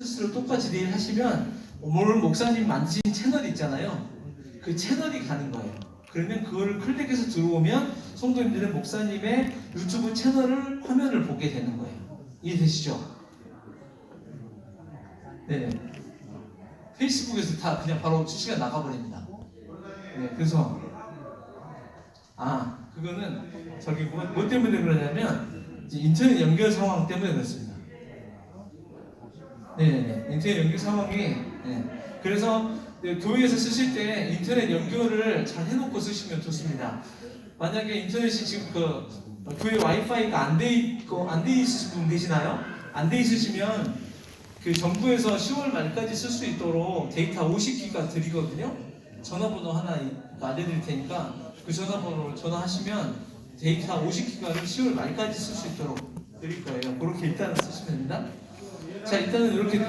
스스로 똑같이 내일 하시면 오늘 목사님 만드신 채널 있잖아요. 그 채널이 가는 거예요. 그러면 그거를 클릭해서 들어오면 성도님들은 목사님의 유튜브 채널을 화면을 보게 되는 거예요. 이해되시죠? 네. 페이스북에서 다 그냥 바로 실시간 나가버립니다. 네, 그래서 아 그거는 저기 뭐, 뭐 때문에 그러냐면 인터넷 연결 상황 때문에 그렇습니다. 네, 인터넷 연결 상황이 네. 그래서 네, 교회에서 쓰실 때 인터넷 연결을 잘 해놓고 쓰시면 좋습니다. 만약에 인터넷이 지금 그 교회 와이파이가 안 돼 있고 안 돼 있으신 분 계시나요? 안 돼 있으시면 그 정부에서 10월 말까지 쓸 수 있도록 데이터 50기가 드리거든요. 전화번호 하나 알려드릴 테니까 그 전화번호를 전화하시면 데이터 50기가를 10월 말까지 쓸 수 있도록 드릴 거예요. 그렇게 일단은 쓰시면 됩니다. 자 일단은 이렇게